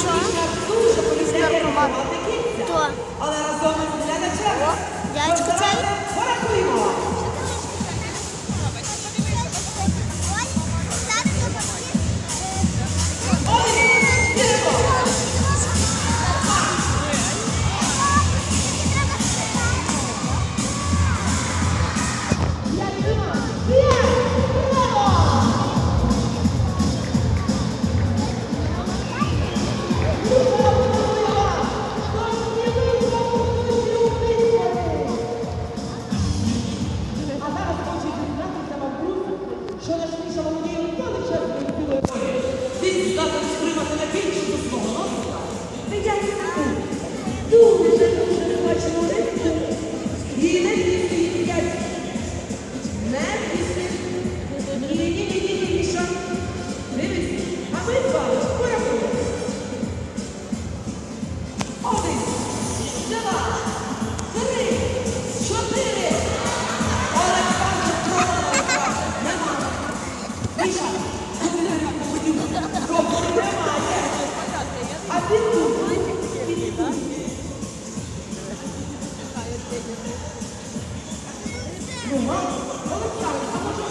Що? Дуже полізняти. Але разом. じゃあちくちゃい Ну, мама, Олександр, а може